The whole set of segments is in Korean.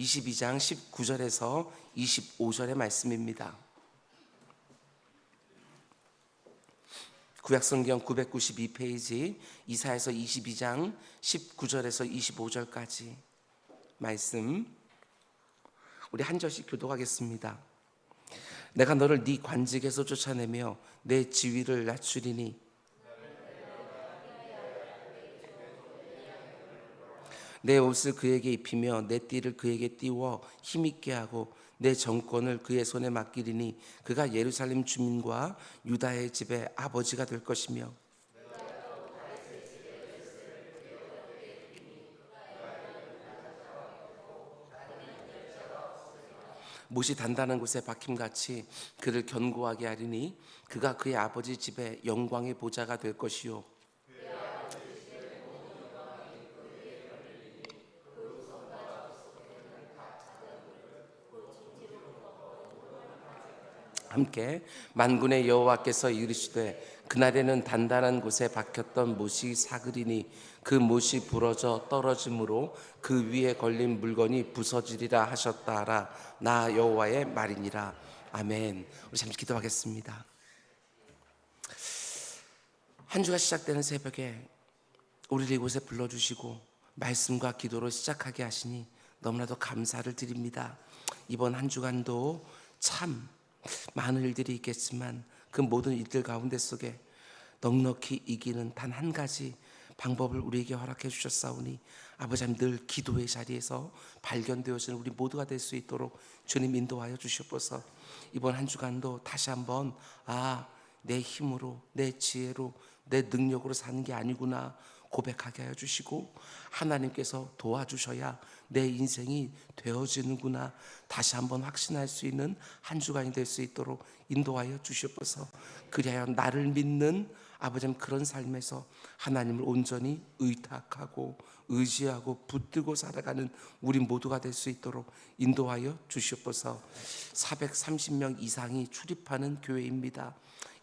22장 19절에서 25절의 말씀입니다. 구약성경 992페이지 이사에서 22장 19절에서 25절까지 말씀 우리 한 절씩 교독하겠습니다. 내가 너를 네 관직에서 쫓아내며 내 지위를 낮추리니 내 옷을 그에게 입히며 내 띠를 그에게 띄워 힘있게 하고 내 정권을 그의 손에 맡기리니 그가 예루살렘 주민과 유다의 집의 아버지가 될 것이며. 못이 단단한 곳에 박힘같이 그를 견고하게 하리니 그가 그의 아버지 집의 영광의 보좌가 될 것이요 함께 만군의 여호와께서 이르시되 그날에는 단단한 곳에 박혔던 못이 사그리니 그 못이 부러져 떨어짐으로 그 위에 걸린 물건이 부서지리라 하셨다 하라. 나 여호와의 말이니라. 아멘. 우리 잠시 기도하겠습니다. 한 주가 시작되는 새벽에 우리를 이곳에 불러주시고 말씀과 기도로 시작하게 하시니 너무나도 감사를 드립니다. 이번 한 주간도 참 많은 일들이 있겠지만 그 모든 일들 가운데 속에 넉넉히 이기는 단 한 가지 방법을 우리에게 허락해 주셨사오니 아버지 하나님 늘 기도의 자리에서 발견되어지는 우리 모두가 될 수 있도록 주님 인도하여 주시옵소서. 이번 한 주간도 다시 한번 아 내 힘으로 내 지혜로 내 능력으로 사는 게 아니구나 고백하게 하여 주시고 하나님께서 도와주셔야 내 인생이 되어지는구나. 다시 한번 확신할 수 있는 한 주간이 될 수 있도록 인도하여 주시옵소서. 그리하여 나를 믿는 아버지 그런 삶에서 하나님을 온전히 의탁하고 의지하고 붙들고 살아가는 우리 모두가 될 수 있도록 인도하여 주시옵소서. 430명 이상이 출입하는 교회입니다.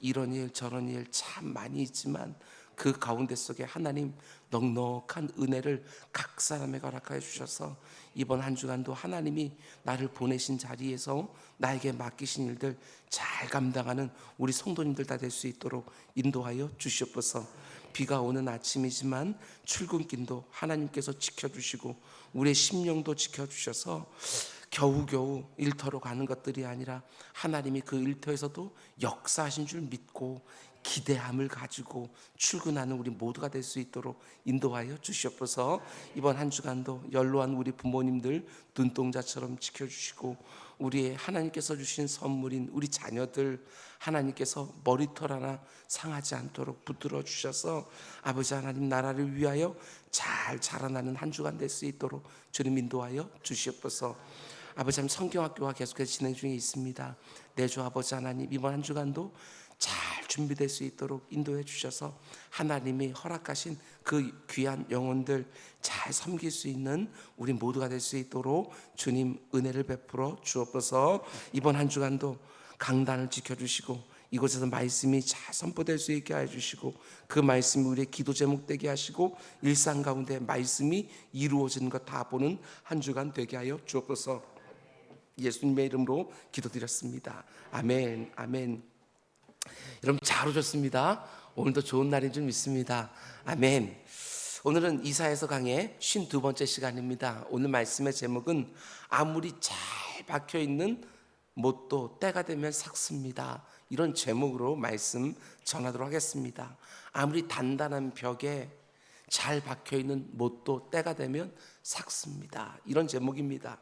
이런 일 저런 일 참 많이 있지만 그 가운데 속에 하나님 넉넉한 은혜를 각 사람에게 허락하여 주셔서 이번 한 주간도 하나님이 나를 보내신 자리에서 나에게 맡기신 일들 잘 감당하는 우리 성도님들 다 될 수 있도록 인도하여 주시옵소서. 비가 오는 아침이지만 출근길도 하나님께서 지켜주시고 우리의 심령도 지켜주셔서 겨우겨우 일터로 가는 것들이 아니라 하나님이 그 일터에서도 역사하신 줄 믿고 기대함을 가지고 출근하는 우리 모두가 될 수 있도록 인도하여 주시옵소서. 이번 한 주간도 연로한 우리 부모님들 눈동자처럼 지켜주시고 우리 하나님께서 주신 선물인 우리 자녀들 하나님께서 머리털 하나 상하지 않도록 붙들어 주셔서 아버지 하나님 나라를 위하여 잘 자라나는 한 주간 될 수 있도록 주님 인도하여 주시옵소서. 아버지 하나님 성경학교가 계속해서 진행 중에 있습니다. 내주 아버지 하나님 이번 한 주간도 잘 준비될 수 있도록 인도해 주셔서 하나님이 허락하신 그 귀한 영혼들 잘 섬길 수 있는 우리 모두가 될 수 있도록 주님 은혜를 베풀어 주옵소서. 이번 한 주간도 강단을 지켜주시고 이곳에서 말씀이 잘 선포될 수 있게 해주시고 그 말씀이 우리의 기도 제목 되게 하시고 일상 가운데 말씀이 이루어지는 것 다 보는 한 주간 되게 하여 주옵소서. 예수님의 이름으로 기도드렸습니다. 아멘 아멘 여러분 잘 오셨습니다. 오늘도 좋은 날인 줄 믿습니다. 아멘. 오늘은 이사에서 강의 52번째 시간입니다. 오늘 말씀의 제목은 아무리 잘 박혀 있는 못도 때가 되면 삭습니다. 이런 제목으로 말씀 전하도록 하겠습니다. 아무리 단단한 벽에 잘 박혀 있는 못도 때가 되면 삭습니다. 이런 제목입니다.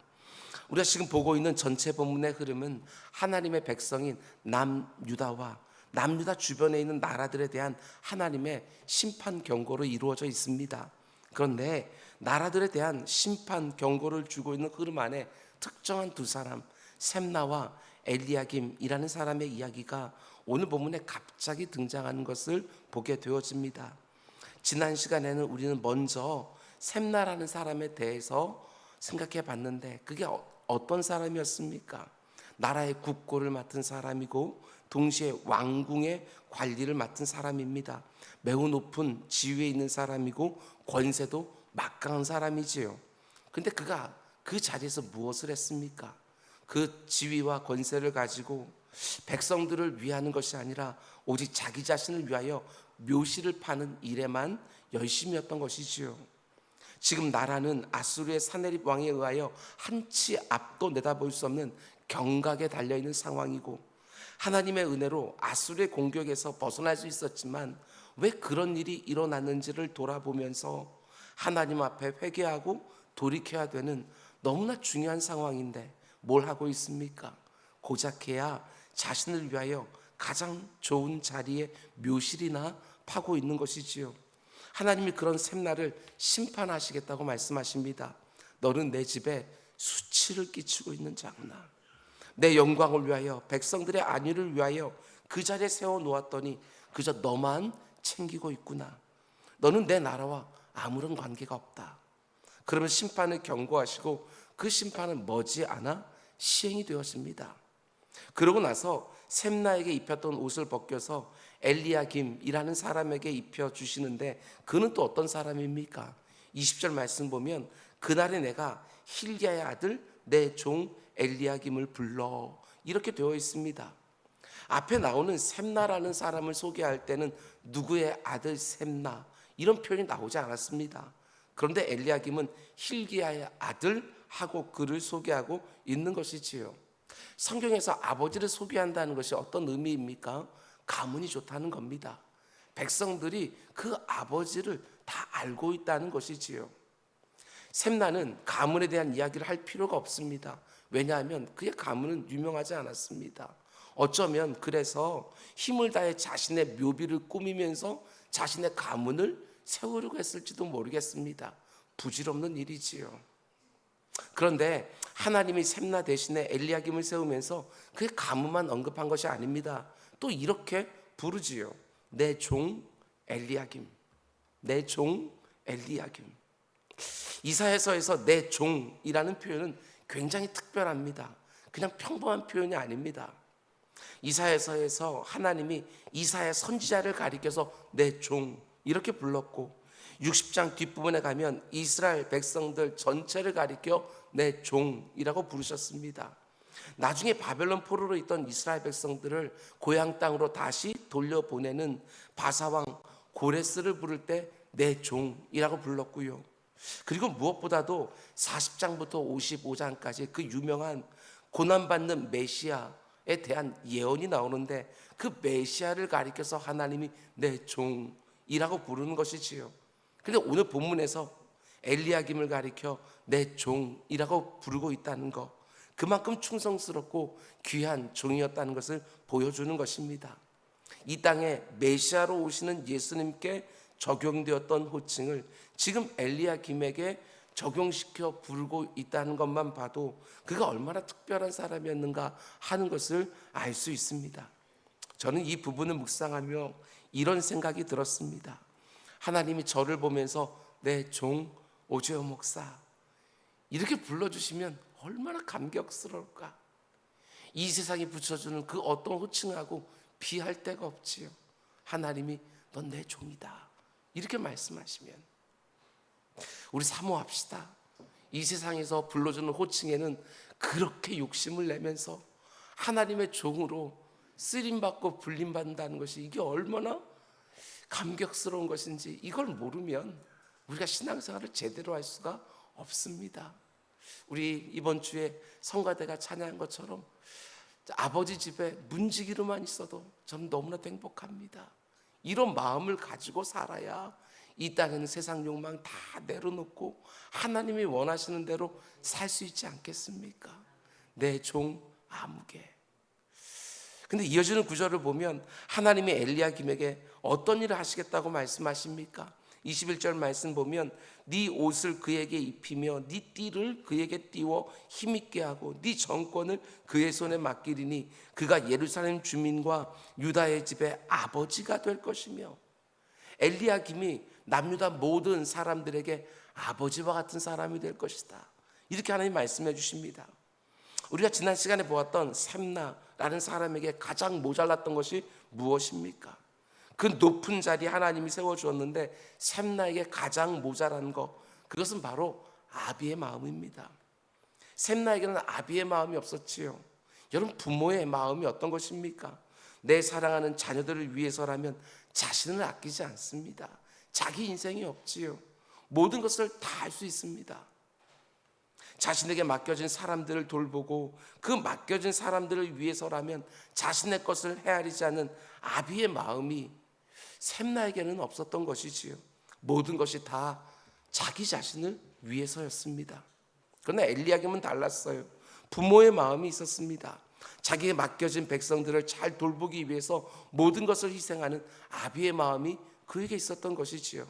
우리가 지금 보고 있는 전체 본문의 흐름은 하나님의 백성인 남유다와 남유다 주변에 있는 나라들에 대한 하나님의 심판 경고로 이루어져 있습니다. 그런데 나라들에 대한 심판 경고를 주고 있는 흐름 안에 특정한 두 사람 셈나와 엘리야김이라는 사람의 이야기가 오늘 본문에 갑자기 등장하는 것을 보게 되어집니다. 지난 시간에는 우리는 먼저 셈나라는 사람에 대해서 생각해 봤는데 그게 어, 어떤 사람이었습니까? 나라의 국고를 맡은 사람이고 동시에 왕궁의 관리를 맡은 사람입니다. 매우 높은 지위에 있는 사람이고 권세도 막강한 사람이지요. 근데 그가 그 자리에서 무엇을 했습니까? 그 지위와 권세를 가지고 백성들을 위하는 것이 아니라 오직 자기 자신을 위하여 묘시를 파는 일에만 열심이었던 것이지요. 지금 나라는 아수르의 사네립 왕에 의하여 한치 앞도 내다볼 수 없는 경각에 달려 있는 상황이고 하나님의 은혜로 아수르의 공격에서 벗어날 수 있었지만 왜 그런 일이 일어났는지를 돌아보면서 하나님 앞에 회개하고 돌이켜야 되는 너무나 중요한 상황인데 뭘 하고 있습니까? 고작 해야 자신을 위하여 가장 좋은 자리에 묘실이나 파고 있는 것이지요. 하나님이 그런 샘나를 심판하시겠다고 말씀하십니다. 너는 내 집에 수치를 끼치고 있는 자구나. 내 영광을 위하여 백성들의 안위를 위하여 그 자리에 세워 놓았더니 그저 너만 챙기고 있구나. 너는 내 나라와 아무런 관계가 없다. 그러면 심판을 경고하시고 그 심판은 머지않아 시행이 되었습니다. 그러고 나서 샘나에게 입혔던 옷을 벗겨서 엘리야김이라는 사람에게 입혀 주시는데 그는 또 어떤 사람입니까? 20절 말씀 보면 그날에 내가 힐리야의 아들 내 종 엘리야김을 불러 이렇게 되어 있습니다. 앞에 나오는 샘나라는 사람을 소개할 때는 누구의 아들 샘나 이런 표현이 나오지 않았습니다. 그런데 엘리야김은 힐기야의 아들 하고 그를 소개하고 있는 것이지요. 성경에서 아버지를 소개한다는 것이 어떤 의미입니까? 가문이 좋다는 겁니다. 백성들이 그 아버지를 다 알고 있다는 것이지요. 샘나는 가문에 대한 이야기를 할 필요가 없습니다. 왜냐하면 그의 가문은 유명하지 않았습니다. 어쩌면 그래서 힘을 다해 자신의 묘비를 꾸미면서 자신의 가문을 세우려고 했을지도 모르겠습니다. 부질없는 일이지요. 그런데 하나님이 샘나 대신에 엘리야김을 세우면서 그의 가문만 언급한 것이 아닙니다. 또 이렇게 부르지요. 내 종 엘리야김. 내 종 엘리야김. 이사야서에서 내 종이라는 표현은 굉장히 특별합니다. 그냥 평범한 표현이 아닙니다. 이사야서에서 하나님이 이사야 선지자를 가리켜서 내 종 이렇게 불렀고 60장 뒷부분에 가면 이스라엘 백성들 전체를 가리켜 내 종이라고 부르셨습니다. 나중에 바벨론 포로로 있던 이스라엘 백성들을 고향 땅으로 다시 돌려보내는 바사왕 고레스를 부를 때 내 종이라고 불렀고요. 그리고 무엇보다도 40장부터 55장까지 그 유명한 고난받는 메시아에 대한 예언이 나오는데 그 메시아를 가리켜서 하나님이 내 종이라고 부르는 것이지요. 근데 오늘 본문에서 엘리야김을 가리켜 내 종이라고 부르고 있다는 것. 그만큼 충성스럽고 귀한 종이었다는 것을 보여주는 것입니다. 이 땅에 메시아로 오시는 예수님께 적용되었던 호칭을 지금 엘리야김에게 적용시켜 부르고 있다는 것만 봐도 그가 얼마나 특별한 사람이었는가 하는 것을 알 수 있습니다. 저는 이 부분을 묵상하며 이런 생각이 들었습니다. 하나님이 저를 보면서 내 종 오재호 목사 이렇게 불러주시면 얼마나 감격스러울까. 이 세상이 붙여주는 그 어떤 호칭하고 비할 데가 없지요. 하나님이 넌 내 종이다. 이렇게 말씀하시면 우리 사모합시다. 이 세상에서 불러주는 호칭에는 그렇게 욕심을 내면서 하나님의 종으로 쓰림받고 불림받는다는 것이 이게 얼마나 감격스러운 것인지 이걸 모르면 우리가 신앙생활을 제대로 할 수가 없습니다. 우리 이번 주에 성가대가 찬양한 것처럼 아버지 집에 문지기로만 있어도 저는 너무나도 행복합니다. 이런 마음을 가지고 살아야 이 땅에는 세상 욕망 다 내려놓고 하나님이 원하시는 대로 살 수 있지 않겠습니까? 내 종 아무개. 근데 이어지는 구절을 보면 하나님이 엘리야 김에게 어떤 일을 하시겠다고 말씀하십니까? 21절 말씀 보면 네 옷을 그에게 입히며 네 띠를 그에게 띄워 힘 있게 하고 네 정권을 그의 손에 맡기리니 그가 예루살렘 주민과 유다의 집의 아버지가 될 것이며 엘리야김이 남유다 모든 사람들에게 아버지와 같은 사람이 될 것이다. 이렇게 하나님 말씀해 주십니다. 우리가 지난 시간에 보았던 샘나라는 사람에게 가장 모자랐던 것이 무엇입니까? 그 높은 자리 하나님이 세워 주었는데 샘나에게 가장 모자란 것 그것은 바로 아비의 마음입니다. 샘나에게는 아비의 마음이 없었지요. 여러분 부모의 마음이 어떤 것입니까? 내 사랑하는 자녀들을 위해서라면 자신을 아끼지 않습니다. 자기 인생이 없지요. 모든 것을 다 할 수 있습니다. 자신에게 맡겨진 사람들을 돌보고 그 맡겨진 사람들을 위해서라면 자신의 것을 헤아리지 않는 아비의 마음이 샘나에게는 없었던 것이지요. 모든 것이 다 자기 자신을 위해서였습니다. 그러나 엘리야김은 달랐어요. 부모의 마음이 있었습니다. 자기에 맡겨진 백성들을 잘 돌보기 위해서 모든 것을 희생하는 아비의 마음이 그에게 있었던 것이지요.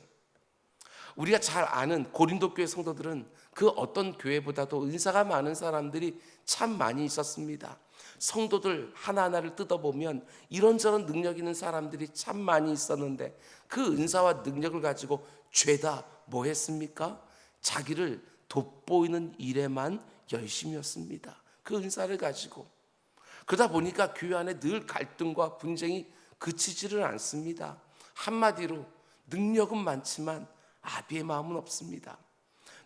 우리가 잘 아는 고린도 교회 성도들은 그 어떤 교회보다도 은사가 많은 사람들이 참 많이 있었습니다. 성도들 하나하나를 뜯어보면 이런저런 능력 있는 사람들이 참 많이 있었는데 그 은사와 능력을 가지고 죄다 뭐 했습니까? 자기를 돋보이는 일에만 열심이었습니다. 그 은사를 가지고 그러다 보니까 교회 안에 늘 갈등과 분쟁이 그치지를 않습니다. 한마디로 능력은 많지만 아비의 마음은 없습니다.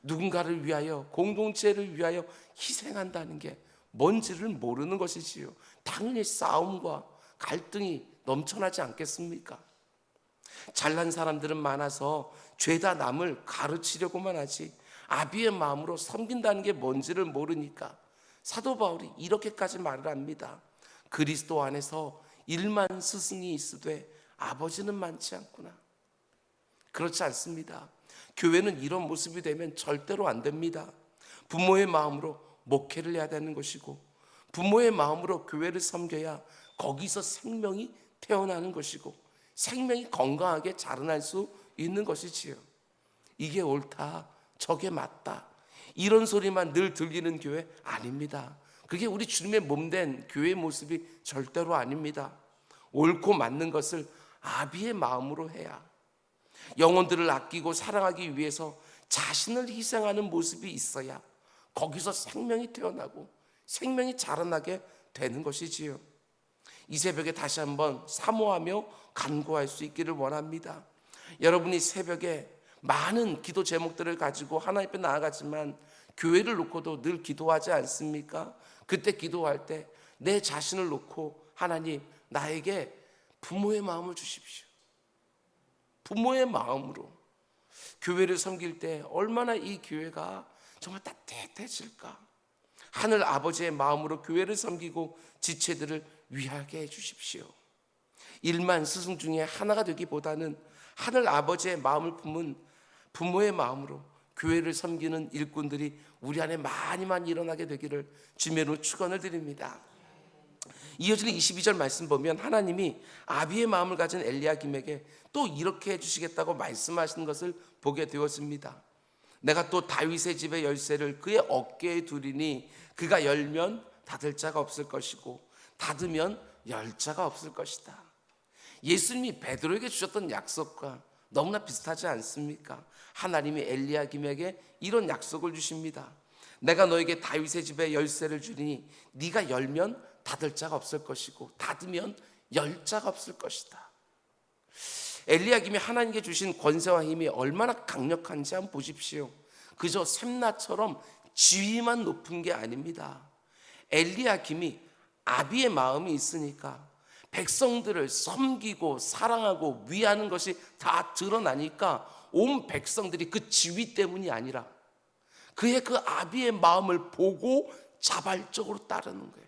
누군가를 위하여 공동체를 위하여 희생한다는 게 뭔지를 모르는 것이지요. 당연히 싸움과 갈등이 넘쳐나지 않겠습니까? 잘난 사람들은 많아서 죄다 남을 가르치려고만 하지 아비의 마음으로 섬긴다는 게 뭔지를 모르니까 사도 바울이 이렇게까지 말을 합니다. 그리스도 안에서 일만 스승이 있으되 아버지는 많지 않구나. 그렇지 않습니다. 교회는 이런 모습이 되면 절대로 안 됩니다. 부모의 마음으로 목회를 해야 되는 것이고 부모의 마음으로 교회를 섬겨야 거기서 생명이 태어나는 것이고 생명이 건강하게 자라날 수 있는 것이지요. 이게 옳다. 저게 맞다. 이런 소리만 늘 들리는 교회 아닙니다. 그게 우리 주님의 몸 된 교회의 모습이 절대로 아닙니다. 옳고 맞는 것을 아비의 마음으로 해야 영혼들을 아끼고 사랑하기 위해서 자신을 희생하는 모습이 있어야 거기서 생명이 태어나고 생명이 자라나게 되는 것이지요. 이 새벽에 다시 한번 사모하며 간구할 수 있기를 원합니다. 여러분이 새벽에 많은 기도 제목들을 가지고 하나님 앞에 나아가지만 교회를 놓고도 늘 기도하지 않습니까? 그때 기도할 때 내 자신을 놓고 하나님 나에게 부모의 마음을 주십시오. 부모의 마음으로 교회를 섬길 때 얼마나 이 교회가 정말 따뜻해질까? 하늘 아버지의 마음으로 교회를 섬기고 지체들을 위하게 해 주십시오. 일만 스승 중에 하나가 되기보다는 하늘 아버지의 마음을 품은 부모의 마음으로 교회를 섬기는 일꾼들이 우리 안에 많이 많이 일어나게 되기를 주님으로 축원을 드립니다. 이어지는 22절 말씀 보면 하나님이 아비의 마음을 가진 엘리야김에게 또 이렇게 해주시겠다고 말씀하시는 것을 보게 되었습니다. 내가 또 다윗의 집의 열쇠를 그의 어깨에 두리니 그가 열면 닫을 자가 없을 것이고 닫으면 열 자가 없을 것이다. 예수님이 베드로에게 주셨던 약속과 너무나 비슷하지 않습니까? 하나님이 엘리야김에게 이런 약속을 주십니다. 내가 너에게 다윗의 집의 열쇠를 주리니 네가 열면 닫을 자가 없을 것이고 닫으면 열 자가 없을 것이다. 엘리야김이 하나님께 주신 권세와 힘이 얼마나 강력한지 한번 보십시오. 그저 샘나처럼 지위만 높은 게 아닙니다. 엘리야김이 아비의 마음이 있으니까 백성들을 섬기고 사랑하고 위하는 것이 다 드러나니까 온 백성들이 그 지위 때문이 아니라 그의 그 아비의 마음을 보고 자발적으로 따르는 거예요.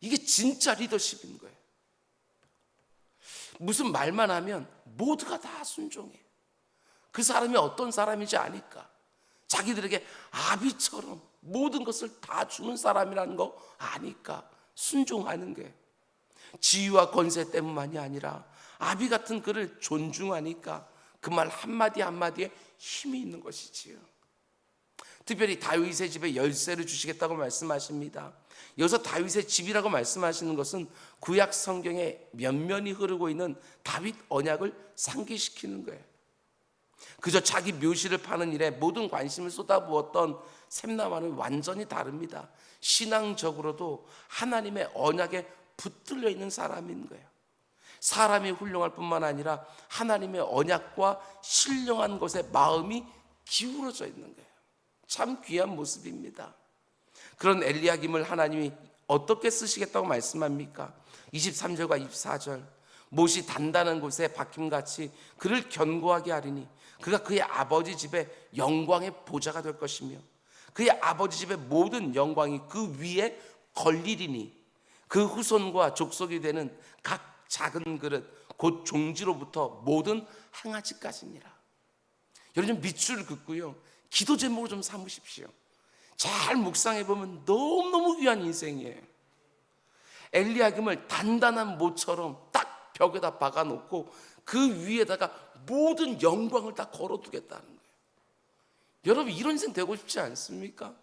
이게 진짜 리더십인 거예요. 무슨 말만 하면 모두가 다 순종해. 그 사람이 어떤 사람인지 아니까. 자기들에게 아비처럼 모든 것을 다 주는 사람이라는 거 아니까 순종하는 게 지위와 권세 때문만이 아니라 아비 같은 그를 존중하니까 그 말 한마디 한마디에 힘이 있는 것이지요. 특별히 다윗의 집에 열쇠를 주시겠다고 말씀하십니다. 여기서 다윗의 집이라고 말씀하시는 것은 구약 성경에 면면이 흐르고 있는 다윗 언약을 상기시키는 거예요. 그저 자기 묘시를 파는 일에 모든 관심을 쏟아부었던 샘나와는 완전히 다릅니다. 신앙적으로도 하나님의 언약에 붙들려 있는 사람인 거예요. 사람이 훌륭할 뿐만 아니라 하나님의 언약과 신령한 것에 마음이 기울어져 있는 거예요. 참 귀한 모습입니다. 그런 엘리야김을 하나님이 어떻게 쓰시겠다고 말씀합니까? 23절과 24절 못이 단단한 곳에 박힘같이 그를 견고하게 하리니 그가 그의 아버지 집에 영광의 보좌가 될 것이며 그의 아버지 집의 모든 영광이 그 위에 걸리리니 그 후손과 족속이 되는 각 작은 그릇 곧 종지로부터 모든 항아지까지니라 여러분 좀 밑줄 긋고요 기도 제목으로 좀 삼으십시오 잘 묵상해 보면 너무너무 귀한 인생이에요 엘리야김을 단단한 모처럼 딱 벽에다 박아 놓고 그 위에다가 모든 영광을 다 걸어 두겠다는 거예요. 여러분 이런 인생 되고 싶지 않습니까?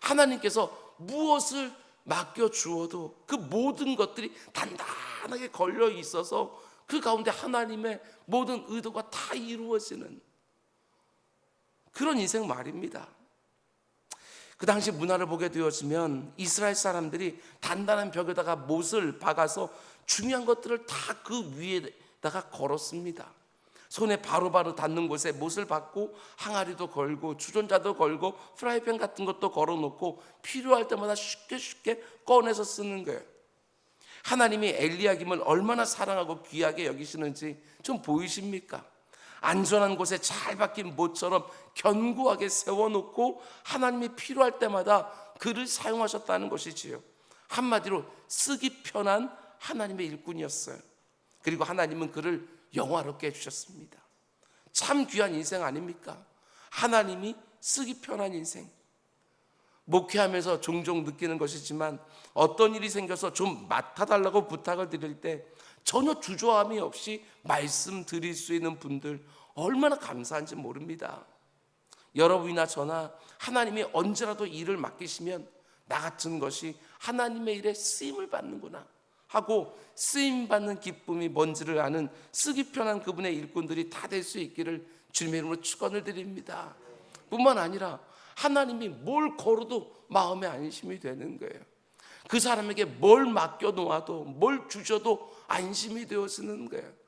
하나님께서 무엇을 맡겨 주어도 그 모든 것들이 단단하게 걸려 있어서 그 가운데 하나님의 모든 의도가 다 이루어지는 그런 인생 말입니다. 그 당시 문화를 보게 되었으면 이스라엘 사람들이 단단한 벽에다가 못을 박아서 중요한 것들을 다 그 위에다가 걸었습니다. 손에 바로 바로 닿는 곳에 못을 박고 항아리도 걸고 주전자도 걸고 프라이팬 같은 것도 걸어놓고 필요할 때마다 쉽게 쉽게 꺼내서 쓰는 거예요. 하나님이 엘리야김을 얼마나 사랑하고 귀하게 여기시는지 좀 보이십니까? 안전한 곳에 잘 박힌 못처럼 견고하게 세워놓고 하나님이 필요할 때마다 그를 사용하셨다는 것이지요. 한마디로 쓰기 편한 하나님의 일꾼이었어요. 그리고 하나님은 그를 영화롭게 해주셨습니다. 참 귀한 인생 아닙니까? 하나님이 쓰기 편한 인생. 목회하면서 종종 느끼는 것이지만 어떤 일이 생겨서 좀 맡아달라고 부탁을 드릴 때 전혀 주저함이 없이 말씀드릴 수 있는 분들 얼마나 감사한지 모릅니다. 여러분이나 저나 하나님이 언제라도 일을 맡기시면 나 같은 것이 하나님의 일에 쓰임을 받는구나 하고 쓰임 받는 기쁨이 뭔지를 아는 쓰기 편한 그분의 일꾼들이 다 될 수 있기를 주님의 이름으로 축원을 드립니다. 뿐만 아니라 하나님이 뭘 걸어도 마음에 안심이 되는 거예요. 그 사람에게 뭘 맡겨 놓아도 뭘 주셔도 안심이 되어지는 거예요.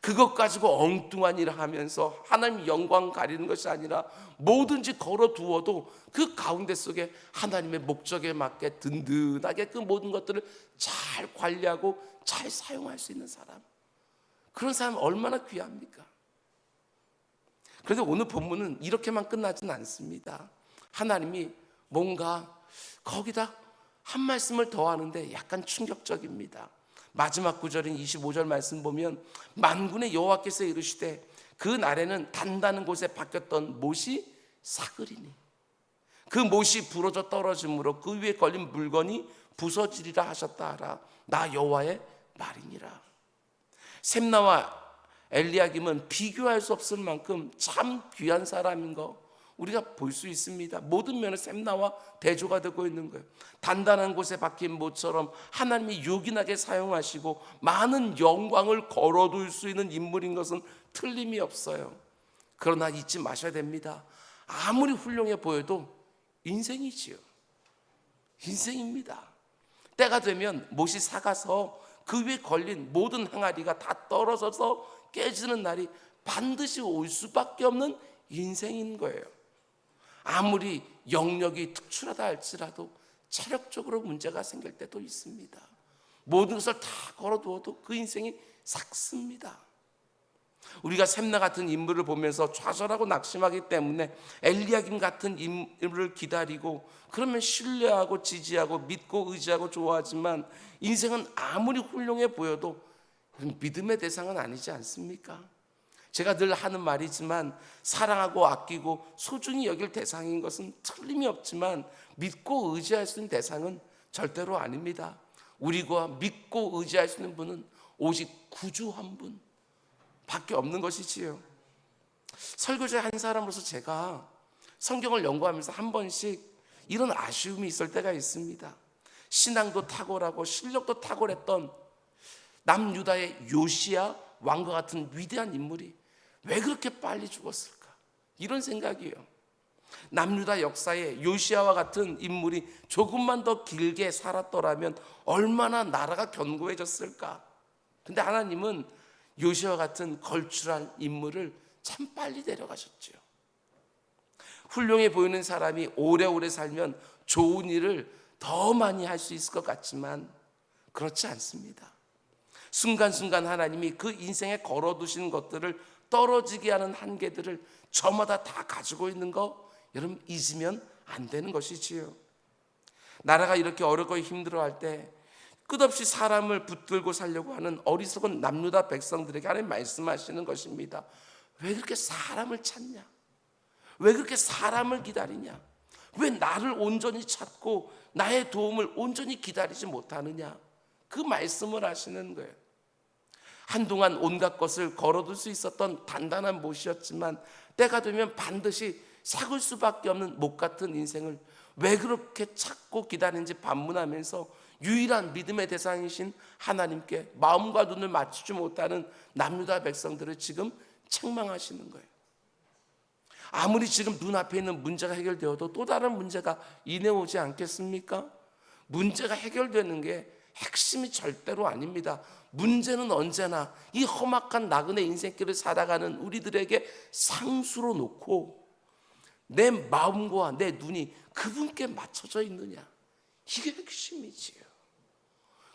그것 가지고 엉뚱한 일을 하면서 하나님 영광 가리는 것이 아니라 뭐든지 걸어 두어도 그 가운데 속에 하나님의 목적에 맞게 든든하게 그 모든 것들을 잘 관리하고 잘 사용할 수 있는 사람. 그런 사람 얼마나 귀합니까? 그런데 오늘 본문은 이렇게만 끝나진 않습니다. 하나님이 뭔가 거기다 한 말씀을 더 하는데 약간 충격적입니다. 마지막 구절인 25절 말씀 보면 만군의 여호와께서 이르시되 그 날에는 단단한 곳에 박혔던 못이 사그리니 그 못이 부러져 떨어짐으로 그 위에 걸린 물건이 부서지리라 하셨다 하라 나 여호와의 말이니라 샘나와 엘리야김은 비교할 수 없을 만큼 참 귀한 사람인 거 우리가 볼 수 있습니다. 모든 면에 샘나와 대조가 되고 있는 거예요. 단단한 곳에 박힌 모처럼 하나님이 요긴하게 사용하시고 많은 영광을 걸어둘 수 있는 인물인 것은 틀림이 없어요. 그러나 잊지 마셔야 됩니다. 아무리 훌륭해 보여도 인생이지요. 인생입니다. 때가 되면 못이 사가서 그 위에 걸린 모든 항아리가 다 떨어져서 깨지는 날이 반드시 올 수밖에 없는 인생인 거예요. 아무리 영역이 특출하다 할지라도 체력적으로 문제가 생길 때도 있습니다. 모든 것을 다 걸어두어도 그 인생이 삭습니다. 우리가 샘나 같은 인물을 보면서 좌절하고 낙심하기 때문에 엘리야김 같은 인물을 기다리고 그러면 신뢰하고 지지하고 믿고 의지하고 좋아하지만 인생은 아무리 훌륭해 보여도 믿음의 대상은 아니지 않습니까? 제가 늘 하는 말이지만 사랑하고 아끼고 소중히 여길 대상인 것은 틀림이 없지만 믿고 의지할 수 있는 대상은 절대로 아닙니다. 우리가 믿고 의지할 수 있는 분은 오직 구주 한 분. 밖에 없는 것이지요. 설교자 한 사람으로서 제가 성경을 연구하면서 한 번씩 이런 아쉬움이 있을 때가 있습니다. 신앙도 탁월하고 실력도 탁월했던 남유다의 요시야 왕과 같은 위대한 인물이 왜 그렇게 빨리 죽었을까? 이런 생각이에요. 남유다 역사에 요시아와 같은 인물이 조금만 더 길게 살았더라면 얼마나 나라가 견고해졌을까? 근데 하나님은 요시아 같은 걸출한 인물을 참 빨리 데려가셨죠. 훌륭해 보이는 사람이 오래오래 살면 좋은 일을 더 많이 할 수 있을 것 같지만 그렇지 않습니다. 순간순간 하나님이 그 인생에 걸어두신 것들을 떨어지게 하는 한계들을 저마다 다 가지고 있는 거 여러분 잊으면 안 되는 것이지요. 나라가 이렇게 어렵고 힘들어할 때 끝없이 사람을 붙들고 살려고 하는 어리석은 남유다 백성들에게 하나님 말씀하시는 것입니다. 왜 그렇게 사람을 찾냐? 왜 그렇게 사람을 기다리냐? 왜 나를 온전히 찾고 나의 도움을 온전히 기다리지 못하느냐? 그 말씀을 하시는 거예요. 한동안 온갖 것을 걸어둘 수 있었던 단단한 못이었지만 때가 되면 반드시 삭을 수밖에 없는 못 같은 인생을 왜 그렇게 찾고 기다리는지 반문하면서 유일한 믿음의 대상이신 하나님께 마음과 눈을 맞추지 못하는 남유다 백성들을 지금 책망하시는 거예요. 아무리 지금 눈앞에 있는 문제가 해결되어도 또 다른 문제가 인해 오지 않겠습니까? 문제가 해결되는 게 핵심이 절대로 아닙니다. 문제는 언제나 이 험악한 나그네 인생길을 살아가는 우리들에게 상수로 놓고 내 마음과 내 눈이 그분께 맞춰져 있느냐. 이게 핵심이지요.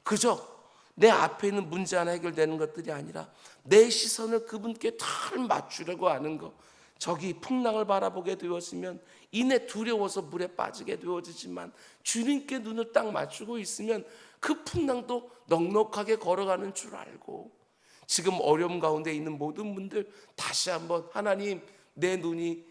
그저 내 앞에 있는 문제 하나 해결되는 것들이 아니라 내 시선을 그분께 잘 맞추려고 하는 것. 저기 풍랑을 바라보게 되었으면 이내 두려워서 물에 빠지게 되어지지만 주님께 눈을 딱 맞추고 있으면 그 풍랑도 넉넉하게 걸어가는 줄 알고 지금 어려움 가운데 있는 모든 분들 다시 한번 하나님 내 눈이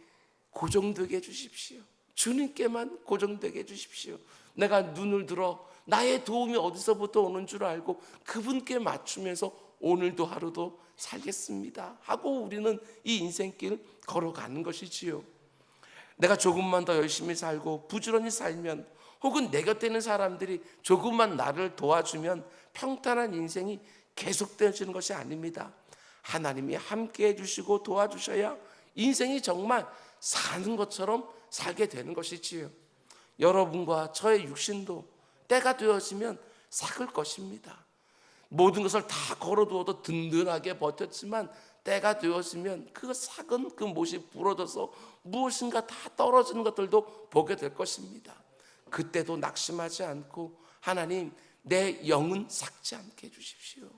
고정되게 해주십시오. 주님께만 고정되게 해주십시오. 내가 눈을 들어 나의 도움이 어디서부터 오는 줄 알고 그분께 맞추면서 오늘도 하루도 살겠습니다. 하고 우리는 이 인생길 걸어가는 것이지요. 내가 조금만 더 열심히 살고 부지런히 살면 혹은 내 곁에 있는 사람들이 조금만 나를 도와주면 평탄한 인생이 계속되어지는 것이 아닙니다. 하나님이 함께 해주시고 도와주셔야 인생이 정말 사는 것처럼 살게 되는 것이지요. 여러분과 저의 육신도 때가 되어지면 삭을 것입니다. 모든 것을 다 걸어두어도 든든하게 버텼지만 때가 되었으면 그 삭은 그 못이 부러져서 무엇인가 다 떨어지는 것들도 보게 될 것입니다. 그때도 낙심하지 않고 하나님 내 영은 삭지 않게 해주십시오.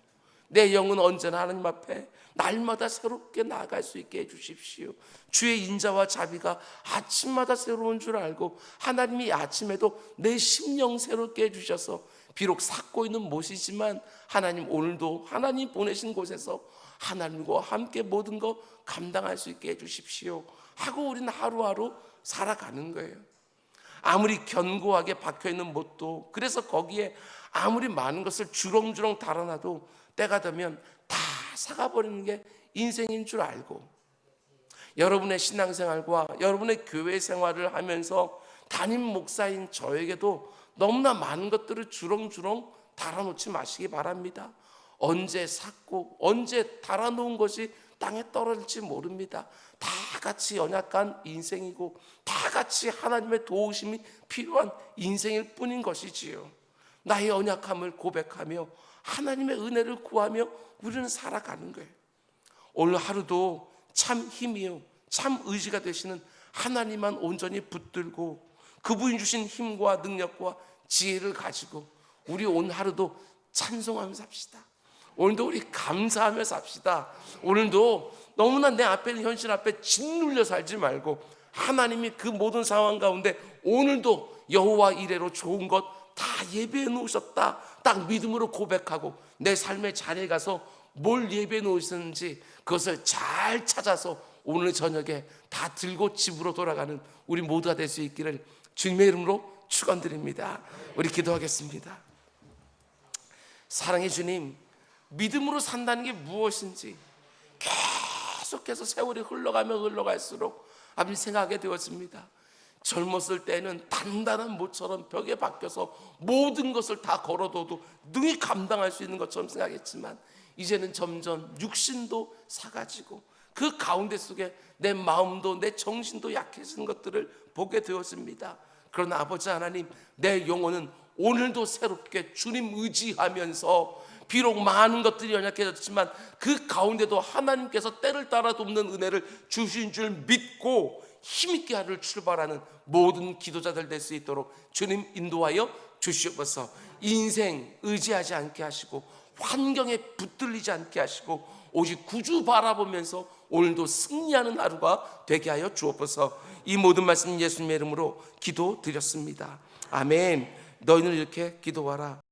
내 영은 언제나 하나님 앞에 날마다 새롭게 나아갈 수 있게 해주십시오. 주의 인자와 자비가 아침마다 새로운 줄 알고 하나님이 아침에도 내 심령 새롭게 해주셔서 비록 삭고 있는 못이지만 하나님 오늘도 하나님 보내신 곳에서 하나님과 함께 모든 것 감당할 수 있게 해주십시오. 하고 우리는 하루하루 살아가는 거예요. 아무리 견고하게 박혀 있는 못도 그래서 거기에 아무리 많은 것을 주렁주렁 달아놔도 때가 되면 다 사가버리는 게 인생인 줄 알고 여러분의 신앙생활과 여러분의 교회 생활을 하면서 담임 목사인 저에게도 너무나 많은 것들을 주렁주렁 달아놓지 마시기 바랍니다. 언제 샀고 언제 달아놓은 것이 땅에 떨어질지 모릅니다. 다 같이 연약한 인생이고 다 같이 하나님의 도우심이 필요한 인생일 뿐인 것이지요. 나의 연약함을 고백하며 하나님의 은혜를 구하며 우리는 살아가는 거예요. 오늘 하루도 참 힘이요, 참 의지가 되시는 하나님만 온전히 붙들고 그분이 주신 힘과 능력과 지혜를 가지고 우리 오늘 하루도 찬송하며 삽시다. 오늘도 우리 감사하며 삽시다. 오늘도 너무나 내 앞에 있는 현실 앞에 짓눌려 살지 말고 하나님이 그 모든 상황 가운데 오늘도 여호와 이래로 좋은 것 다 예배해 놓으셨다. 딱 믿음으로 고백하고 내 삶의 자리에 가서 뭘 예배해 놓으셨는지 그것을 잘 찾아서 오늘 저녁에 다 들고 집으로 돌아가는 우리 모두가 될 수 있기를 주님의 이름으로 축원드립니다. 우리 기도하겠습니다. 사랑의 주님, 믿음으로 산다는 게 무엇인지 계속해서 세월이 흘러가며 흘러갈수록 아버지 생각하게 되었습니다. 젊었을 때는 단단한 모처럼 벽에 박혀서 모든 것을 다 걸어둬도 능히 감당할 수 있는 것처럼 생각했지만 이제는 점점 육신도 사가지고 그 가운데 속에 내 마음도 내 정신도 약해지는 것들을 보게 되었습니다. 그러나 아버지 하나님 내 영혼은 오늘도 새롭게 주님 의지하면서 비록 많은 것들이 연약해졌지만 그 가운데도 하나님께서 때를 따라 돕는 은혜를 주신 줄 믿고 힘있게 하루를 출발하는 모든 기도자들 될 수 있도록 주님 인도하여 주시옵소서. 인생 의지하지 않게 하시고 환경에 붙들리지 않게 하시고 오직 구주 바라보면서 오늘도 승리하는 하루가 되게 하여 주옵소서. 이 모든 말씀 예수님의 이름으로 기도 드렸습니다. 아멘. 너희는 이렇게 기도하라.